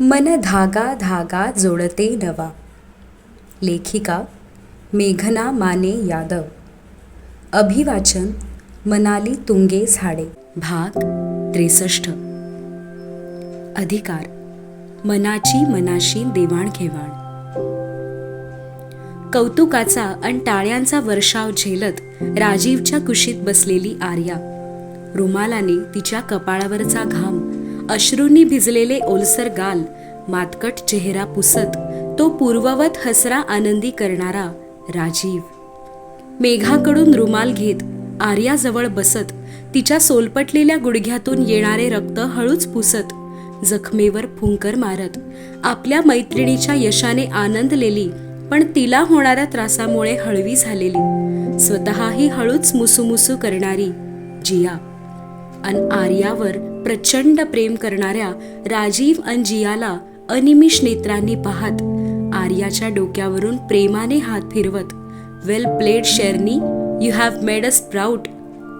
मन धागा धागा जोडते नवा. लेखिका मेघना माने यादव. अभिवाचन मनाली तुंगे झाडे. भाग त्रेसष्ट. अधिकार. मनाची मनाशी देवाणघेवाण. कौतुकाचा आणि टाळ्यांचा वर्षाव झेलत राजीवच्या कुशीत बसलेली आर्या. रुमालाने तिच्या कपाळावरचा घाम अश्रूंनी भिजलेले ओलसर गाल मातकट चेहरा पुसत तो पूर्ववत हसरा आनंदी करणारा राजीव. मेघाकडून रुमाल घेत आर्याजवळ बसत तिच्या सोलपटलेल्या गुडघ्यातून येणारे रक्त हळूच पुसत जखमेवर फुंकर मारत आपल्या मैत्रिणीच्या यशाने आनंदलेली पण तिला होणाऱ्या त्रासामुळे हळवी झालेली स्वतःही हळूच मुसुमुसू करणारी जिया. अन आर्यावर प्रचंड प्रेम करणाऱ्या राजीव अंजियाला अनिमिष नेत्रांनी पाहत आर्याच्या डोक्यावरून प्रेमाने हात फिरवत वेल प्लेड शेरनी. You have made us proud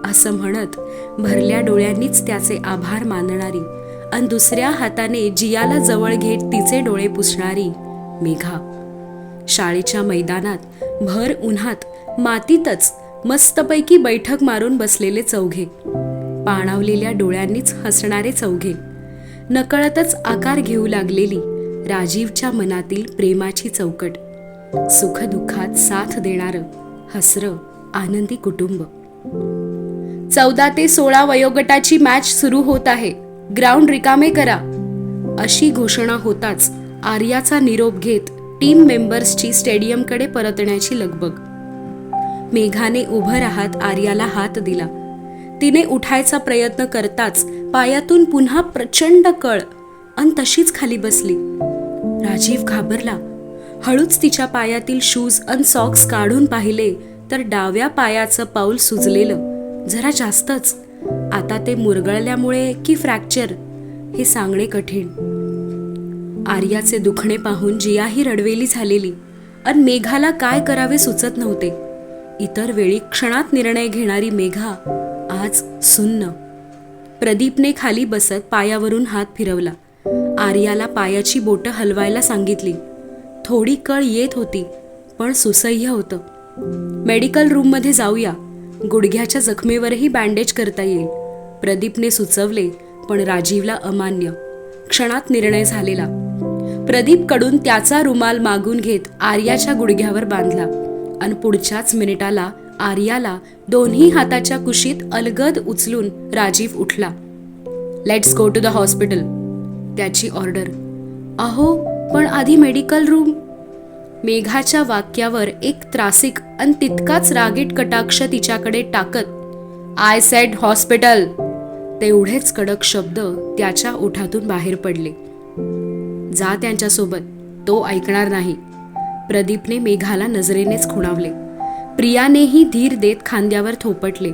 असं म्हणत भरल्या डोळ्यांनीच त्याचे आभार मानणारी अन दुसऱ्या हाताने जियाला जवळ घेत तिचे डोळे पुसणारी मेघा. शाळेच्या मैदानात भर उन्हात मातीतच मस्तपैकी बैठक मारून बसलेले चौघे. पाणावलेल्या डोळ्यांनीच हसणारे चौघे. नकळतच आकार घेऊ लागलेली राजीवच्या मनातील प्रेमाची चौकट. सुखदुःखात साथ देणारं हसरं आनंदी कुटुंब. चौदा ते सोळा वयोगटाची मॅच सुरू होत आहे. ग्राउंड रिकामे करा. अशी घोषणा होताच आर्याचा निरोप घेत टीम मेंबर्सची स्टेडियमकडे परतण्याची लगबग. मेघाने उभं राहत आर्याला हात दिला. तिने उठायचा प्रयत्न करताच पायातून पुन्हा प्रचंड कळ अन तशीच खाली बसली. राजीव घाबरला. हळूच तिच्या पायातील शूज अन सॉक्स काढून पाहिले तर डाव्या पायाचं पाऊल सुजलेलं जरा जास्तच. आता ते मुरगळल्यामुळे की फ्रॅक्चर हे सांगणे कठीण. आर्याचे दुखणे पाहून जियाही रडवेली झालेली अन मेघाला काय करावे सुचत नव्हते. इतर वेळी क्षणात निर्णय घेणारी मेघा आज सुन्न. प्रदीपने खाली बसत पायावरून हात फिरवला. आर्याला पायाची बोटं हलवायला सांगितली. थोडी कळ येत होती पण सुसह्य होतं. मेडिकल रूममध्ये जाऊया. गुडघ्याच्या जखमेवरही बँडेज करता येईल. प्रदीपने सुचवले पण राजीवला अमान्य. क्षणात निर्णय झालेला. प्रदीपकडून त्याचा रुमाल मागून घेत आर्याच्या गुडघ्यावर बांधला. आणि पुढच्याच मिनिटाला आर्याला दोन्ही हाताच्या कुशीत अलगद उचलून राजीव उठला. Let's go to the hospital त्याची ऑर्डर अहो पण आधी मेडिकल रूम मेघाच्या वाक्यावर एक त्रासिक आणि तितकाच रागीट कटाक्ष तिच्याकडे टाकत आय सेड हॉस्पिटल तेवढेच कडक शब्द त्याच्या ओठातून बाहेर पडले. जा त्यांच्यासोबत तो ऐकणार नाही. प्रदीपने मेघाला नजरेनेच खुणावले. प्रियानेही धीर देत खांद्यावर थोपटले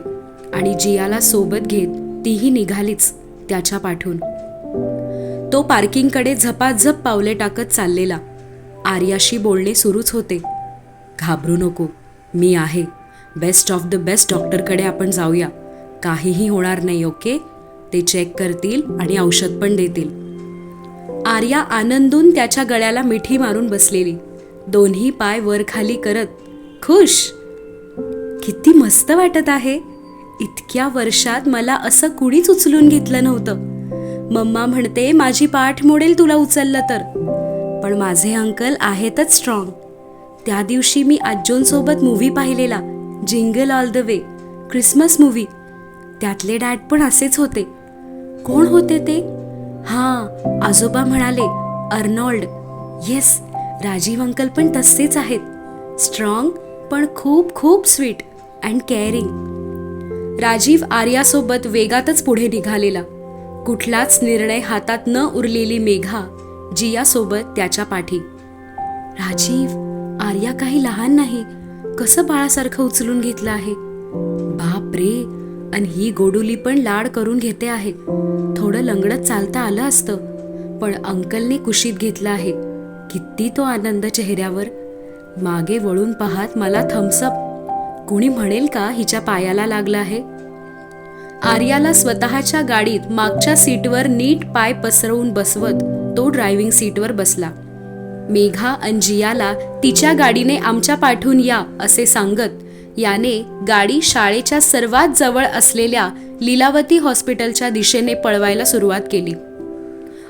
आणि जियाला सोबत घेत तीही निघालीच त्याच्या पाठून. तो पार्किंगकडे झपाझप पावले टाकत चाललेला. आर्याशी बोलणे सुरूच होते. घाबरू नको मी आहे. बेस्ट ऑफ द बेस्ट डॉक्टरकडे आपण जाऊया. काहीही होणार नाही ओके? ते चेक करतील आणि औषध पण देतील. आर्या आनंदून त्याच्या गळ्याला मिठी मारून बसलेली. दोन्ही पाय वर खाली करत खुश! किती मस्त वाटत आहे. इतक्या वर्षात मला असं कुणीच उचलून घेतलं नव्हतं. मम्मा म्हणते माझी पाठ मोडेल तुला उचललं तर. पण माझे अंकल आहेतच स्ट्रॉंग त्या दिवशी मी आजोंसोबत मूव्ही पाहिलेला jingle all the way Christmas movie त्यातले डॅड पण असेच होते. कोण होते ते? हां आजोबा म्हणाले अर्नॉल्ड. येस राजीव अंकल पण तसेच आहेत. स्ट्रॉंग पण खूप खूप स्वीट अँड केअरिंग. राजीव आर्यासोबत वेगातच पुढे निघालेला. कुठलाच निर्णय हातात न उरलेली मेघा जियासोबत त्याच्या पाठी. राजीव आर्या काही लहान नाही. कसं बाळासारखं उचलून घेतलं आहे? बाप रे! आणि ही गोडुली पण लाड करून घेते आहे. थोडं लंगडत चालता आलं असतं. पण अंकलने कुशीत घेतलं आहे. किती तो आनंद चेहऱ्यावर. मागे वळून पाहात मला थम्सअप कोणी म्हणेल का हिच्या पायाला लागला आहे? आर्याला स्वतःच्या गाडीत मागच्या सीटवर नीट पाय पसरवून बसवत तो ड्रायव्हिंग सीटवर बसला. मेघा आणि जियाला तिच्या गाडीने आमच्या पाठून या असे सांगत याने गाडी शाळेच्या सर्वात जवळ असलेल्या लीलावती हॉस्पिटलच्या दिशेने पळवायला सुरुवात केली.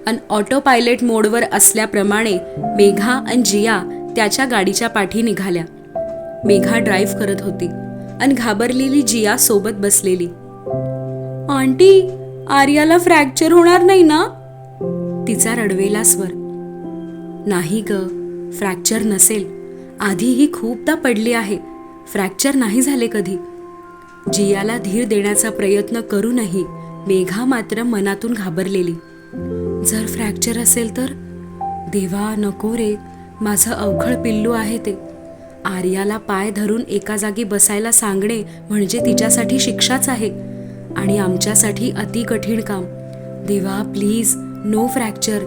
अन ऑटो पायलट मोडवर असल्याप्रमाणे मेघा आणि जिया त्याच्या गाडीच्या पाठी निघाल्या. मेघा ड्राईव्ह करत होती आणि घाबरलेली जिया सोबत बसलेली. आंटी आर्याला फ्रॅक्चर होणार नाही ना? तिचा रडवेला स्वर. नाही ग फ्रॅक्चर नसेल. आधी ही खूपदा पडली आहे. फ्रॅक्चर नाही झाले कधी. जियाला धीर देण्याचा प्रयत्न करूनही मेघा मात्र मनातून घाबरलेली. जर फ्रॅक्चर असेल तर? देवा नको रे. माझं अवघड पिल्लू आहे ते. आर्याला पाय धरून एका जागी बसायला सांगणे म्हणजे तिच्यासाठी शिक्षाच आहे. आणि आमच्यासाठी अति कठीण काम. देवा प्लीज नो फ्रॅक्चर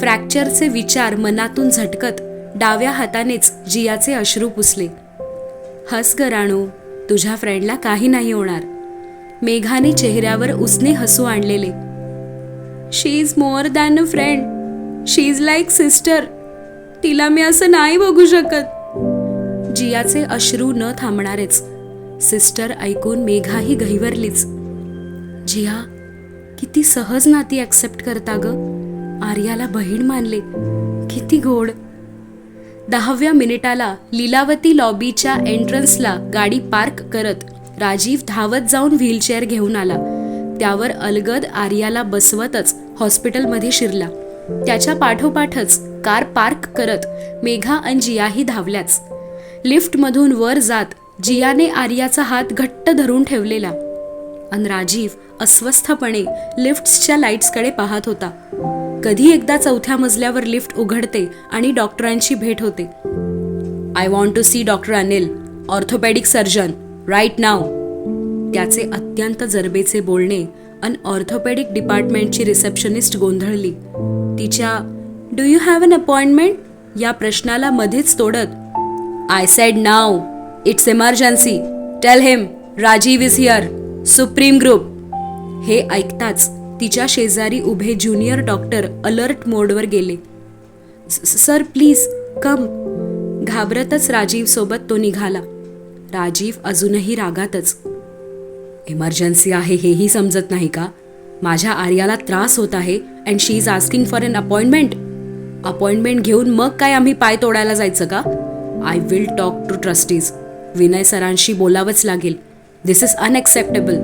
फ्रॅक्चरचे विचार मनातून झटकत डाव्या हातानेच जियाचे अश्रू पुसले. हस गराणू तुझ्या फ्रेंडला काही नाही होणार. मेघाने चेहऱ्यावर उसने हसू आणलेले. She is more than a friend she is like sister तिला मी असं नाही बघू शकत. जियाचे अश्रू न थांबणारेच. सिस्टर ऐकून मेघाही गहिवरलीच जिया किती सहज नाती ॲक्सेप्ट करता ग? आर्याला बहीण मानले. किती गोड. दहाव्या मिनिटाला लीलावती लॉबीच्या एंट्रन्सला गाडी पार्क करत राजीव धावत जाऊन व्हीलचेअर घेऊन आला. त्यावर अलगद आर्याला बसवतच हॉस्पिटलमध्ये शिरला. त्याच्या पाठोपाठच कार पार्क करत मेघा आणि जियाही धावल्याच. लिफ्टमधून वर जात जियाने आर्याचा हात घट्ट धरून ठेवलेला. अन राजीव अस्वस्थपणे लिफ्ट्सच्या लाईट्सकडे पाहत होता. कधी एकदा चौथ्या मजल्यावर लिफ्ट उघडते आणि डॉक्टरांची भेट होते. I want to see doctor Anil orthopaedic surgeon right नाव. त्याचे अत्यंत जरबेचे बोलणे अन ऑर्थोपॅडिक डिपार्टमेंटची रिसेप्शनिस्ट गोंधळली. तिच्या do you have an appointment? या प्रश्नाला मध्येच तोडत I said now it's emergency tell him Rajiv is here supreme group हे ऐकताच तिच्या शेजारी उभे ज्युनियर डॉक्टर अलर्ट मोडवर गेले. सर प्लीज कम घाबरतच राजीव सोबत तो निघाला. राजीव अजूनही रागातच. इमर्जन्सी आहे हेही समजत नाही का? माझ्या आर्याला त्रास होत आहे and she is asking for an appointment appointment घेऊन मग काय आम्ही पाय तोडायला जायचं का? I will talk to trustees Vinay सरांशी बोलावंच लागेल दिस इज अनएक्सेप्टेबल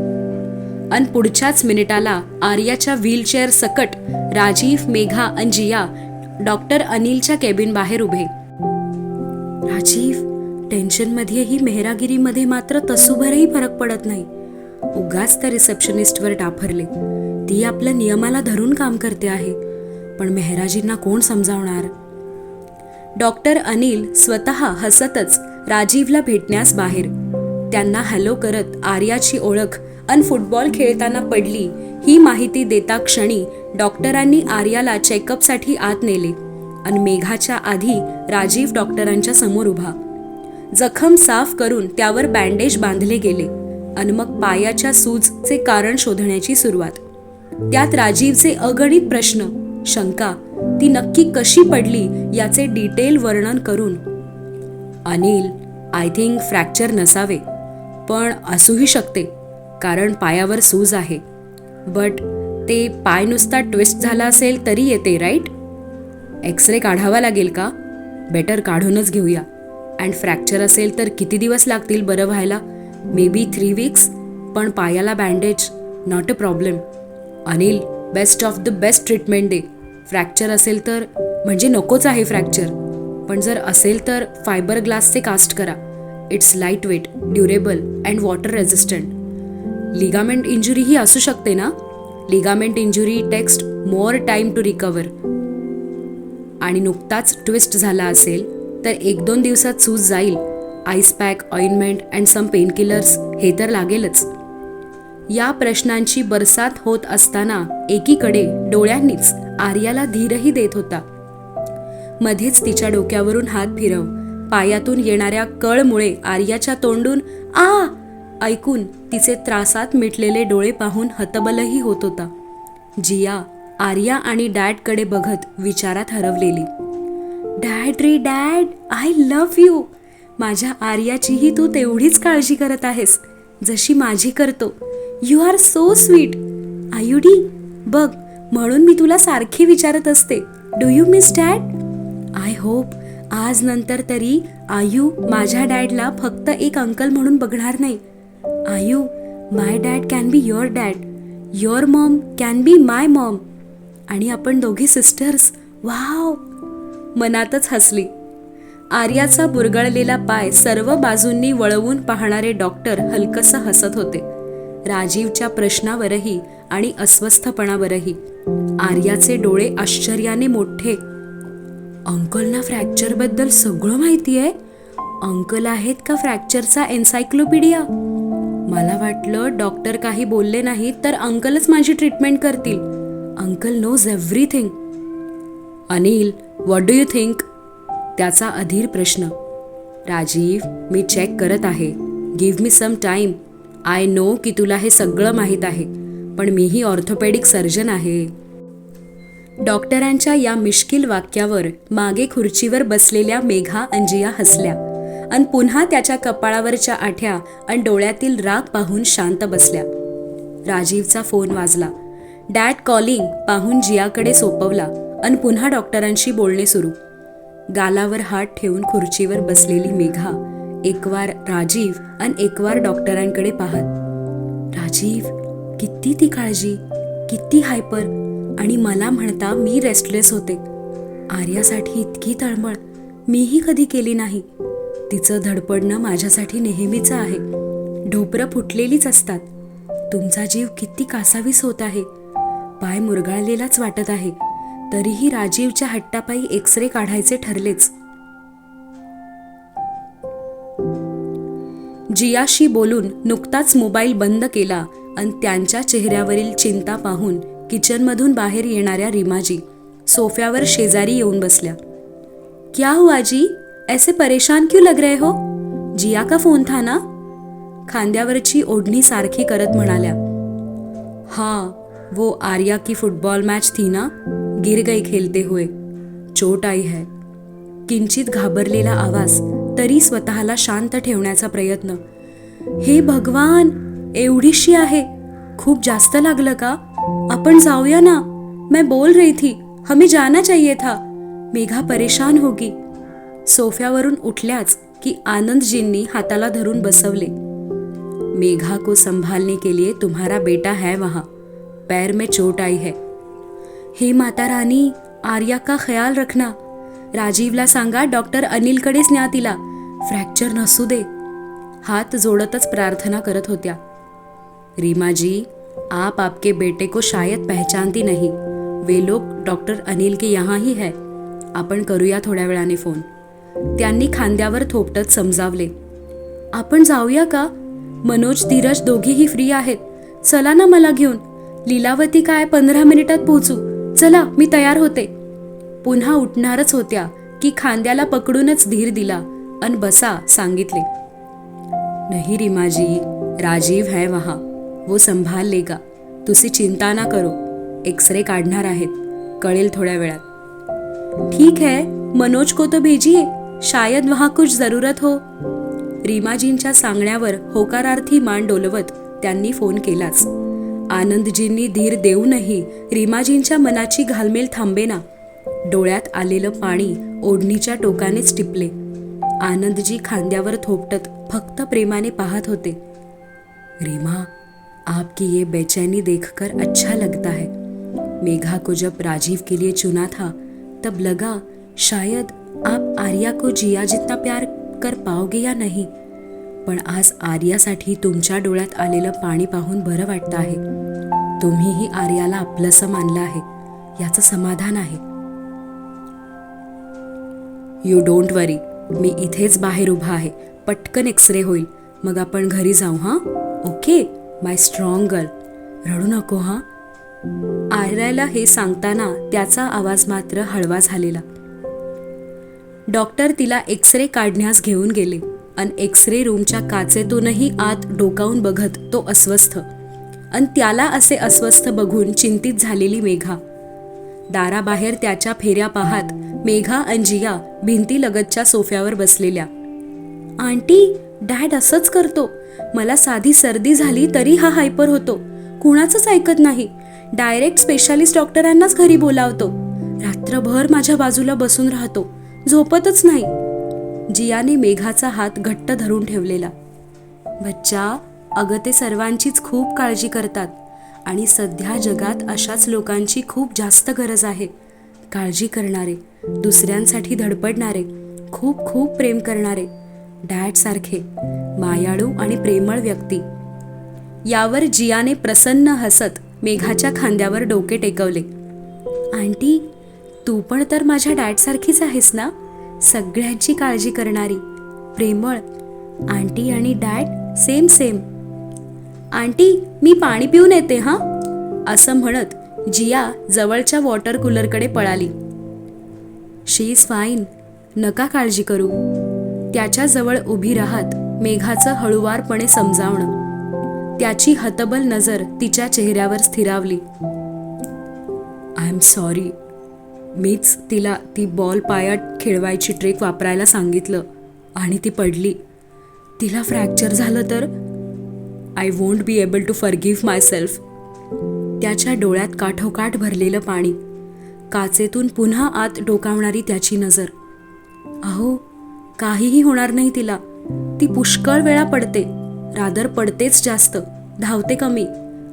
अन पुढच्याच मिनिटाला आर्याच्या व्हीलचेअर सकट राजीव मेघा आणि जिया डॉक्टर अनिलच्या केबिन बाहेर उभे राजीव टेन्शनमध्येही मेहरागिरीमध्ये मात्र तसूभरही फरक पडत नाही उगाच त्या रिसेप्शनिस्टवर टाफरले ती आपल्या नियमाला धरून काम करते आहे पण मेहराजींना कोण समजावणार डॉक्टर अनिल स्वतः हसतच राजीवला भेटण्यास बाहेर. त्यांना हॅलो करत आर्याची ओळख अन फुटबॉल खेळताना पडली ही माहिती देता क्षणी डॉक्टरांनी आर्याला चेकअपसाठी आत नेले अन मेघाच्या आधी राजीव डॉक्टरांच्या समोर उभा. जखम साफ करून त्यावर बँडेज बांधले गेले अन मग पायाच्या सूजचे कारण शोधण्याची सुरुवात. त्यात राजीवचे अगणित प्रश्न शंका ती नक्की कशी पडली याचे डिटेल वर्णन करून. अनिल आय थिंक फ्रॅक्चर नसावे पण असूही शकते कारण पायावर सूज आहे. बट ते पाय नुसता ट्विस्ट झाला असेल तरी येते राईट एक्सरे काढावा लागेल का? बेटर काढूनच घेऊया. अँड फ्रॅक्चर असेल तर किती दिवस लागतील बरं व्हायला? मे बी थ्री वीक्स पण पायाला bandage not a problem Anil best of the best treatment they. Fracture असेल तर म्हणजे नकोच आहे फ्रॅक्चर पण जर असेल तर फायबर ग्लासचे कास्ट करा. It's light weight durable and water resistant ligament injury ही असू शकते ना? Ligament injury takes more time to recover आणि नुकताच ट्विस्ट झाला असेल तर एक दोन दिवसात सूज जाईल. Ice pack ointment and some painkillers हे तर लागेलच. या प्रश्नांची बरसात होत असताना एकीकडे डोळ्यांनीच आर्याला धीरही देत होता. मध्येच तिच्या डोक्यावरून हात फिरव. पायातून येणाऱ्या कळमुळे आर्याच्या तोंडून आ! ऐकून तिचे त्रासात मिटलेले डोळे पाहून हतबलही होत होता. जिया आर्या आणि डॅडकडे बघत विचारात हरवलेली. डॅड रे डॅड आय लव्ह यू. माझ्या आर्याचीही तू तेवढीच काळजी करत आहेस जशी माझी करतो. You are so sweet. आयुडी बघ म्हणून मी तुला सारखी विचारत असते. Do you miss dad I hope आज नंतर तरी आयू माझ्या डॅडला फक्त एक अंकल म्हणून बघणार नाही. Ayu my dad can be your dad your mom can be my mom आणि आपण दोघी सिस्टर्स वाव मनातच हसली. आर्याचा बुरगळलेला पाय सर्व बाजूंनी वळवून पाहणारे डॉक्टर हलकसं हसत होते. राजीवच्या प्रश्नावरही आणि अस्वस्थपणावरही. आर्याचे डोळे आश्चर्याने मोठे. अंकलना फ्रॅक्चरबद्दल सगळं माहिती आहे? अंकल आहेत का फ्रॅक्चरचा एन्सायक्लोपीडिया? मला वाटलं डॉक्टर काही बोलले नाहीत तर अंकलच माझी ट्रीटमेंट करतील. Uncle knows everything Anil what do you think त्याचा अधीर प्रश्न. राजीव मी चेक करत आहे. Give me some time I know की तुला हे सगळं माहीत आहे. पण मीही ऑर्थोपेडिक सर्जन आहे. डॉक्टरांच्या या मिश्किल वाक्यावर मागे खुर्चीवर बसलेल्या मेघा अंजिया हसल्या अन पुन्हा त्याच्या कपाळावरच्या आठ्या आणि डोळ्यातील राग पाहून शांत बसल्या. राजीवचा फोन वाजला. डॅड कॉलिंग पाहून जियाकडे सोपवला अन पुन्हा डॉक्टरांशी बोलणे सुरू. गालावर हात ठेवून खुर्चीवर बसलेली मेघा एकवार राजीव आणि एकवार डॉक्टरांकडे पाहत. राजीव किती ती काळजी किती हायपर आणि मला म्हणता मी रेस्टलेस होते. आर्यासाठी इतकी तळमळ मीही कधी केली नाही. तिचं धडपडणं माझ्यासाठी नेहमीचं आहे. ढोपरं फुटलेलीच असतात. तुमचा जीव किती कासावीस होत आहे. पाय मुरगाळलेलाच वाटत आहे. तरीही राजीवच्या हट्टापायी एक्सरे काढायचे ठरलेच. जियाशी बोलून नुकताच मोबाईल बंद केला. आणि त्यांच्या चेहऱ्यावरील चिंता पाहून किचनमधून बाहेर येणाऱ्या रिमाजी सोफ्यावर शेजारी येऊन बसल्या. क्या हुआ जी? ऐसे परेशान क्यों लग रहे हो? जिया का फोन था ना? खांद्यावरची ओढणी सारखी करत म्हणाल्या. हाँ वो आर्या की फुटबॉल मैच थी ना? गिर गई खेलते हुए. चोट आई है. किंचित घाबरलेला आवाज तरी स्वतःला शांत ठेवण्याचा प्रयत्न. हे भगवान! एवढीशी आहे? खूप जास्त लागलं का? आपण जाऊया ना. मैं बोल रही थी हमें जाना चाहिए था. मेघा परेशान होगी. सोफ्यावरून उठल्याच की आनंदजींनी हाताला धरून बसवले. मेघा को संभालने के लिए तुम्हारा बेटा है वहां. पैर में चोट आई है. हे माता रानी आर्या का ख्याल रखना. राजीवला सांगा डॉक्टर अनिलकडेच न्या तिला. फ्रॅक्चर नसू दे. हात जोडतच प्रार्थना करत होत्या. रीमा जी आप आपके बेटे को शायद पहचानती नहीं। वे लोग डॉक्टर अनिल के यहाँ ही है। आपण करूया थोड्या वेळाने फोन। त्यांनी खांद्यावर थोपटत समजावले आपण जाऊया का? मनोज धीरज दोघेही फ्री आहेत. चला ना मला घेऊन. लीलावती काय पंधरा मिनिटात पोहोचू? चला मी तयार होते. पुन्हा उठणारच होत्या की खांद्याला पकडूनच धीर दिला अन बसा सांगितले नाही रिमाजी राजीव है वहाँ. वो संभाल लेगा. तुसी चिंता ना करो. एक्सरे काढणार आहेत. कळेल थोड्या वेळात. ठीक है मनोज को तो भेजिए. शायद वहां कुछ जरूरत हो. रीमाजींच्या सांगण्यावर होकारार्थी मान डोलवत त्यांनी फोन केलाच. आनंदजींनी धीर देऊनही रीमाजींच्या मनाची घालमेल थांबेना. डोळ्यात आलेलं पाणी ओढणीच्या टोकानेच टिपले. आनंदजी खांद्यावर थोपटत फक्त प्रेमाने पाहत होते. रीमा आपकी ये बेचैनी देखकर अच्छा लगता है। मेघा को जब राजीव के लिए चुना था तब लगा शायद आप आर्या को जिया जितना प्यार कर पाओगे या नहीं। पण आज आर्यासाठी तुमच्या डोळ्यात आलेलं पाणी पाहून बरं वाटतं आहे। तुम्हीही आर्याला आपलंसं मानलं आहे याचं समाधान आहे। यू डोंट वरी मी इथेच बाहेर उभा आहे पटकन एक्सरे होईल मग आपण घरी जाऊ हां? ओके? My strong girl. रडू नको हां. आयरायला हे सांगताना त्याचा आवाज मात्र हळवा झालेला. डॉक्टर तिला एक्सरे काढण्यास घेऊन गेले अन एक्स रे रूमच्या काचेतूनही आत डोकावून बघत तो अस्वस्थ. अन त्याला असे अस्वस्थ बघून चिंतित झालेली मेघा. दाराबाहेर त्याच्या फेऱ्या पाहात मेघा अंजिया भिंतीलगतच्या सोफ्यावर बसलेल्या. आंटी डॅड असंच करतो. मला साधी सर्दी झाली तरी हा हायपर होतो. कुणाचंच ऐकत नाही. डायरेक्ट स्पेशालिस्ट डॉक्टरांनाच घरी बोलावतो. रात्रभर माझ्या बाजूला बसून राहतो. झोपतच नाही. जियाने मेघाचा हात घट्ट धरून ठेवलेला. बच्चा अगं ते सर्वांचीच खूप काळजी करतात आणि सध्या जगात अशाच लोकांची खूप जास्त गरज आहे. काळजी करणारे दुसऱ्यांसाठी धडपडणारे खूप खूप प्रेम करणारे. डॅडसारखे मायाळू आणि प्रेमळ व्यक्ती. यावर जियाने प्रसन्न हसत मेघाच्या खांद्यावर डोके टेकवले. आंटी तू पण तर माझ्या डॅडसारखीच आहेस ना? सगळ्यांची काळजी करणारी प्रेमळ आंटी आणि डॅड सेम सेम. आंटी मी पाणी पिऊन येते हां? असं म्हणत जिया जवळच्या वॉटर कूलरकडे पळाली. शी इज फाईन नका काळजी करू. त्याच्याजवळ उभी राहत मेघाचं हळुवारपणे समजावणं. त्याची हतबल नजर तिच्या चेहऱ्यावर स्थिरावली. I am sorry. मीच तिला ती बॉल पायात खेळवायची ट्रेक वापरायला सांगितलं आणि ती पडली. तिला फ्रॅक्चर झालं तर? I won't be able to forgive my self त्याच्या डोळ्यात काठोकाठ भरलेलं पाणी. काचेतून पुन्हा आत डोकावणारी त्याची नजर. अहो काहीही होणार नाही तिला. ती पुष्कळ वेळा पडते. रादर पडतेच जास्त धावते कमी.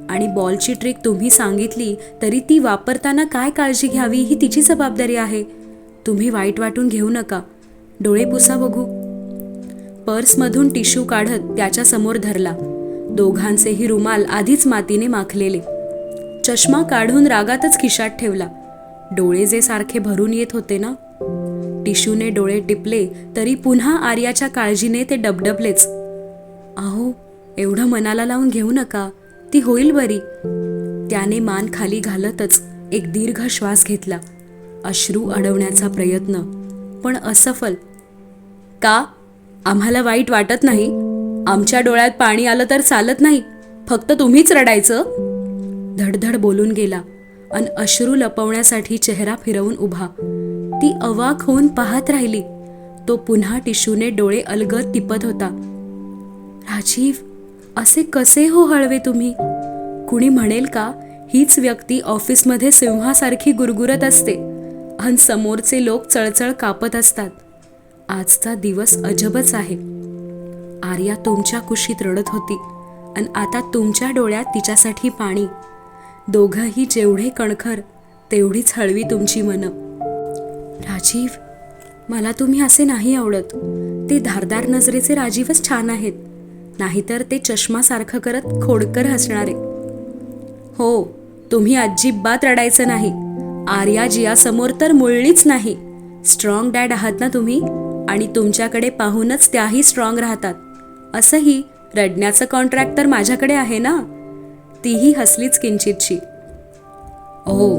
आणि बॉलची ट्रिक तुम्ही सांगितली तरी ती वापरताना काय काळजी घ्यावी ही तिची जबाबदारी आहे. तुम्ही वाईट वाटून घेऊ नका. डोळे पुसा बघू. पर्समधून टिश्यू काढत त्याच्यासमोर धरला. दोघांचेही रुमाल आधीच मातीने माखलेले. चष्मा काढून रागातच खिशात ठेवला. डोळे जे सारखे भरून येत होते ना? टिश्यूने डोळे टिपले तरी पुन्हा आर्याच्या काळजीने ते डबडबलेच. अहो एवढं मनाला लावून घेऊ नका. ती होईल बरी. त्याने मान खाली घालतच एक दीर्घ श्वास घेतला अश्रू अडवण्याचा प्रयत्न. पण असफल. का? आम्हाला वाईट वाटत नाही? आमच्या डोळ्यात पाणी आलं तर चालत नाही? फक्त तुम्हीच रडायचं? धडधड बोलून गेला अन अश्रू लपवण्यासाठी चेहरा फिरवून उभा. ती अवाक होऊन पाहत राहिली. तो पुन्हा टिशूने डोळे अलगद टिपत होता. राजीव असे कसे हो हळवे तुम्ही? कुणी म्हणेल का हीच व्यक्ती ऑफिसमध्ये सिंहासारखी गुरगुरत असते अन समोरचे लोक चळचळ कापत असतात. आजचा दिवस अजबच आहे. आर्या तुमच्या कुशीत रडत होती आणि आता तुमच्या डोळ्यात तिच्यासाठी पाणी. दोघंही जेवढे कणखर तेवढीच हळवी तुमची मनं. राजीव मला तुम्ही असे नाही आवडत. ते धारदार नजरेचे राजीवच छान आहेत. नाहीतर ते चष्मासारखं करत खोडकर हसणारे. हो तुम्ही अजिबात रडायचं नाही. आर्या जियासमोर तर मुळलीच नाही. स्ट्रॉंग डॅड आहात ना तुम्ही? आणि तुमच्याकडे पाहूनच त्याही स्ट्रॉंग राहतात. असंही रडण्याचं कॉन्ट्रॅक्ट तर माझ्याकडे आहे ना? तीही हसलीच किंचितशी. ओ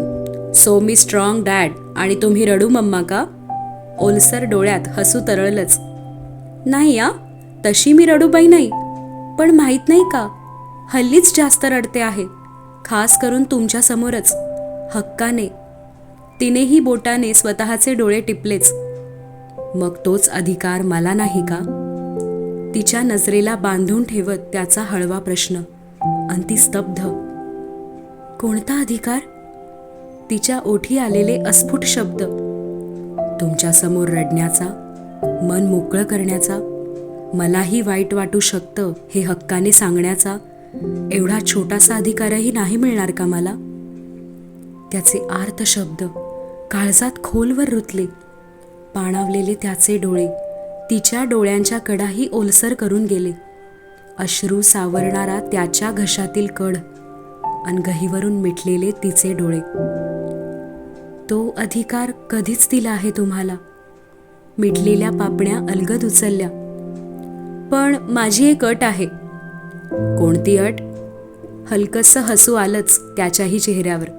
सो मी स्ट्रॉंग डॅड आणि तुम्ही रडू मम्मा का? ओलसर डोळ्यात हसू तरळलंच. नाही या तशी मी रडूबाई नाही पण माहीत नाही का? हल्लीच जास्त रडते आहे खास करून तुमच्यासमोरच हक्काने. तिनेही बोटाने स्वतःचे डोळे टिपलेच. मग तोच अधिकार मला नाही का? तिच्या नजरेला बांधून ठेवत त्याचा हळवा प्रश्न अन ती स्तब्ध. कोणता अधिकार? तिच्या ओठी आलेले अस्फुट शब्द. तुमच्यासमोर रडण्याचा मन मोकळं करण्याचा मलाही वाईट वाटू शकतं हे हक्काने सांगण्याचा एवढा छोटासा अधिकारही नाही मिळणार का मला? त्याचे आर्त शब्द काळजात खोलवर रुतले. पाणावलेले त्याचे डोळे तिच्या डोळ्यांच्या कडाही ओलसर करून गेले. अश्रू सावरणारा त्याच्या घशातील कड आणि गहीवरून मिटलेले तिचे डोळे. तो अधिकार कधीच दिला आहे तुम्हाला. मिटलेल्या पापण्या अलगद उचलल्या. पण माझी एक अट आहे. कोणती अट? हलकसं हसू आलंच त्याच्याही चेहऱ्यावर.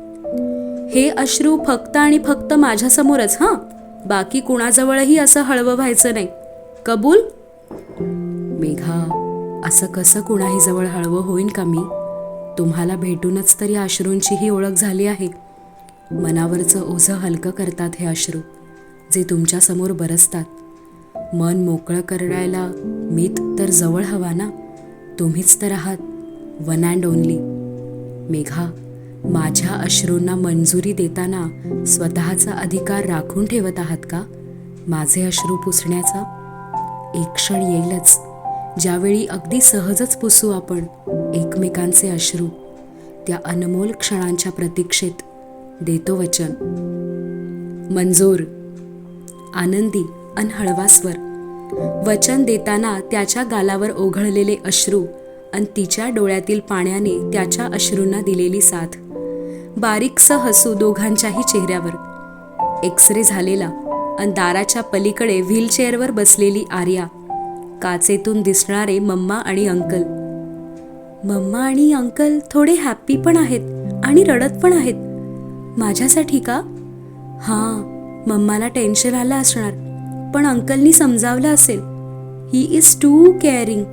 हे अश्रू फक्त आणि फक्त माझ्यासमोरच हां? बाकी कुणाजवळही असं हळवं व्हायचं नाही. कबूल? मेघा असं कसं कुणाही जवळ हळवं होईन का मी? तुम्हाला भेटूनच तरी अश्रूंची ही ओळख झाली आहे. मनावरचं ओझं हलकं करतात हे अश्रू जे तुमच्यासमोर बरसतात. मन मोकळं करायला मीत तर जवळ हवा ना? तुम्हीच तर आहात वन अँड ओनली मेघा माझ्या अश्रूंना मंजुरी देताना स्वतःचा अधिकार राखून ठेवत आहात का? माझे अश्रू पुसण्याचा? एक क्षण येईलच ज्यावेळी अगदी सहजच पुसू आपण एकमेकांचे अश्रू. त्या अनमोल क्षणांच्या प्रतीक्षेत देतो वचन. मंजूर आनंदी अन हळवा स्वर वचन देताना त्याच्या गालावर ओघळलेले अश्रू अन तिच्या डोळ्यातील पाण्याने त्याच्या अश्रूंना दिलेली साथ. बारीकसं हसू दोघांच्याही चेहऱ्यावर. एक्सरे झालेला अन दाराच्या पलीकडे व्हीलचेअरवर बसलेली आर्या. काचेतून दिसणारे मम्मा आणि अंकल. मम्मा आणि अंकल थोडे हॅप्पी पण आहेत आणि रडत पण आहेत. माझ्यासाठी का? हां मम्माला टेन्शन आलं असणार पण अंकलनी समजावलं असेल. He is too caring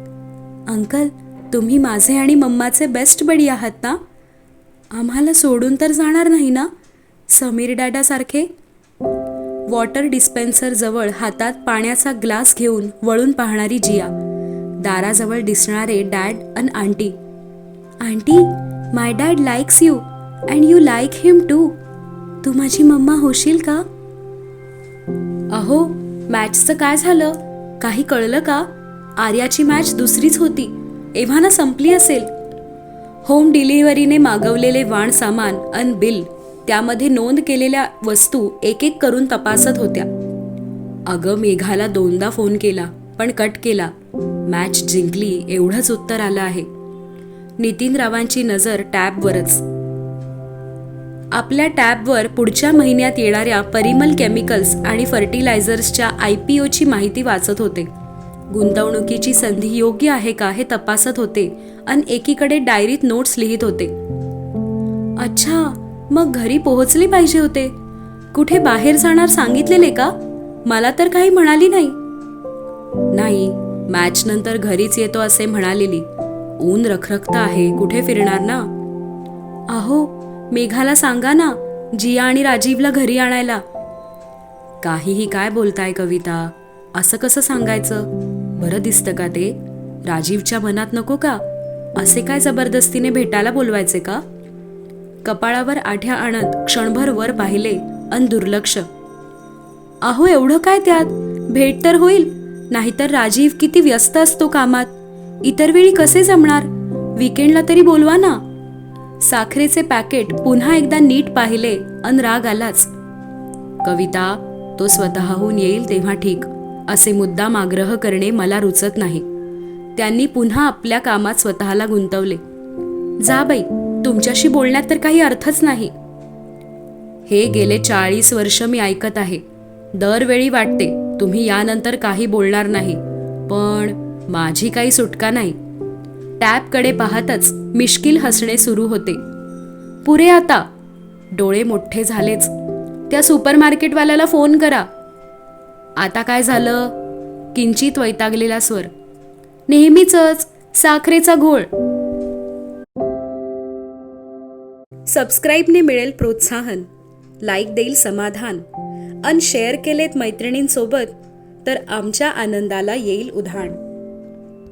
uncle तुम्ही माझे आणि मम्माचे बेस्ट बडी आहात ना? आम्हाला सोडून तर जाणार नाही ना? समीर डॅडासारखे वॉटर डिस्पेन्सरजवळ हातात पाण्याचा ग्लास घेऊन वळून पाहणारी जिया. दाराजवळ दिसणारे dad an aunty. Aunty my dad likes you and you like him too तू माझी मम्मा होशील का? अहो मॅचचं काय झालं? काही कळलं का? आर्याची मॅच दुसरीच होती. एव्हाना संपली असेल. होम डिलिव्हरीने मागवलेले वाण सामान अन बिल त्यामध्ये नोंद केलेल्या वस्तू एक एक करून तपासत होत्या. अगं मेघाला दोनदा फोन केला पण कट केला. मॅच जिंकली एवढंच उत्तर आलं आहे. नितीन रावांची नजर टॅबवरच आपल्या टॅबवर पुढच्या महिन्यात येणाऱ्या परिमल केमिकल्स आणि फर्टिलायझर्सच्या आय पी ओची माहिती वाचत होते. गुंतवणुकीची संधी योग्य आहे का हे तपासत होते आणि एकीकडे डायरीत नोट्स लिहित होते. अच्छा मग घरी पोहोचले पाहिजे होते. कुठे बाहेर जाणार सांगितलेले का? मला तर काही म्हणाली नाही. नाही मॅच नंतर घरीच येतो असे म्हणालेली. ऊन रखरखत आहे कुठे फिरणार ना? अहो मेघाला सांगा ना जिया आणि राजीवला घरी आणायला. काहीही काय बोलताय कविता? असं कसं सांगायचं? बरं दिसतं का ते? राजीवच्या मनात नको का? असे काय जबरदस्तीने भेटायला बोलवायचे का? कपाळावर आठ्या आणत क्षणभर वर पाहिले अन दुर्लक्ष. अहो एवढं काय त्यात? भेट तर होईल नाहीतर राजीव किती व्यस्त असतो कामात. इतर वेळी कसे जमणार? विकेंडला तरी बोलवा ना. साखरेचे पॅकेट पुन्हा एकदा नीट पाहिले अन राग आलाच. कविता तो स्वतःहून येईल तेव्हा ठीक असे मुद्दाम आग्रह करणे मला रुचत नाही. त्यांनी पुन्हा आपल्या कामात स्वतःला गुंतवले. जा बाई तुमच्याशी बोलण्यात तर काही अर्थच नाही. हे गेले चाळीस वर्ष मी ऐकत आहे. दरवेळी वाटते तुम्ही यानंतर काही बोलणार नाही. पण माझी काही सुटका नाही. टॅबकडे पाहतच मिश्किल हसणे सुरू होते. पुरे आता. डोळे मोठे झालेच. त्या सुपरमार्केटवाल्याला फोन करा. आता काय झालं? किंचित वैतागलेला स्वर. नेहमीच साखरेचा घोळ. सबस्क्राईबने मिळेल प्रोत्साहन. लाईक देईल समाधान. अन शेअर केलेत मैत्रिणींसोबत तर आमच्या आनंदाला येईल उधाण.